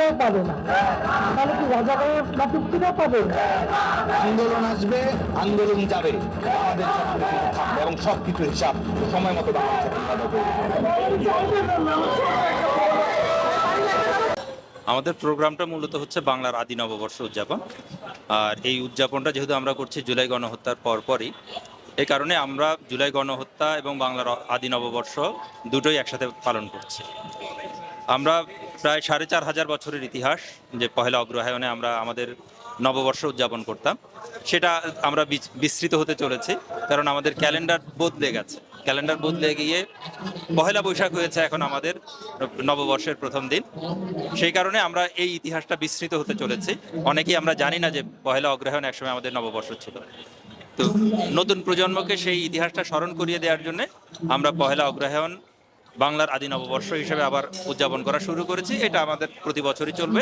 নাতিপুতিরাও পাবে না। তাহলে কি রাজাকারের নাতিপুতিরাও পাবে আন্দোলন আসবে আন্দোলন যাবে। আমাদের এবং সব কিছু হিসাব সময় মতো। আমাদের প্রোগ্রামটা মূলত হচ্ছে বাংলার আদি নববর্ষ উদযাপন। আর এই উদযাপনটা যেহেতু আমরা করছি জুলাই গণহত্যার পরপরই এই কারণে আমরা জুলাই গণহত্যা এবং বাংলার আদি নববর্ষ দুটোই একসাথে পালন করছি। আমরা প্রায় সাড়ে চার হাজার বছরের ইতিহাস, যে পহেলা অগ্রহায়ণে আমরা আমাদের নববর্ষ উদযাপন করতাম, সেটা আমরা বিস্তৃত হতে চলেছি, কারণ আমাদের ক্যালেন্ডার বদলে গেছে। ক্যালেন্ডার বদলে গিয়ে পহেলা বৈশাখ হয়েছে এখন আমাদের নববর্ষের প্রথম দিন। সেই কারণে আমরা এই ইতিহাসটা বিস্তৃত হতে চলেছি। অনেকেই আমরা জানি না যে পহেলা অগ্রহায়ণ একসময় আমাদের নববর্ষ ছিল। তো নতুন প্রজন্মকে সেই ইতিহাসটা স্মরণ করিয়ে দেওয়ার জন্য আমরা পহেলা অগ্রহায়ণ বাংলার আদি নববর্ষ হিসেবে আবার উদযাপন করা শুরু করেছি। এটা আমাদের প্রতি বছরই চলবে।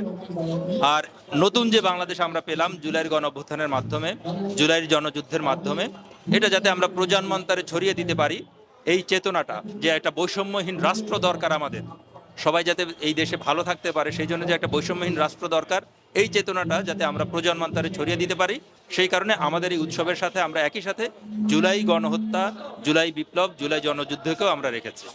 আর নতুন যে বাংলাদেশ আমরা পেলাম জুলাইয়ের গণ অভ্যুত্থানের মাধ্যমে, জুলাইয়ের জনযুদ্ধের মাধ্যমে, এটা যাতে আমরা প্রজন্মান্তরে ছড়িয়ে দিতে পারি, এই চেতনাটা যে একটা বৈষম্যহীন রাষ্ট্র দরকার আমাদের, সবাই যাতে এই দেশে ভালো থাকতে পারে, সেই জন্য যে একটা বৈষম্যহীন রাষ্ট্র দরকার, এই চেতনাটা যাতে আমরা প্রজন্মান্তরে ছড়িয়ে দিতে পারি। সেই কারণে আমাদের এই উৎসবের সাথে আমরা একই সাথে জুলাই গণহত্যা, জুলাই বিপ্লব, জুলাই জনযুদ্ধকেও আমরা রেখেছি।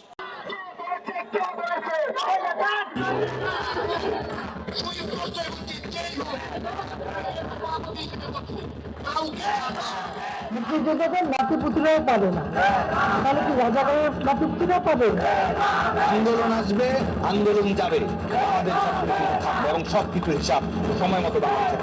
মুক্তিযোদ্ধাদের নাতিপুতিরাও পাবে না। তাহলে কি রাজাকারের নাতিপুতিরাও পাবে আন্দোলন আসবে আন্দোলন যাবে। আমাদের এবং সব কিছু হিসাব সময় মতো বাংলাদেশের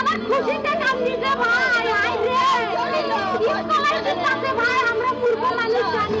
আমার খুশিতে নাম ভাই আই রে স্কলারশিপ আছে ভাই আমরা মূর্খ মানুষ জানি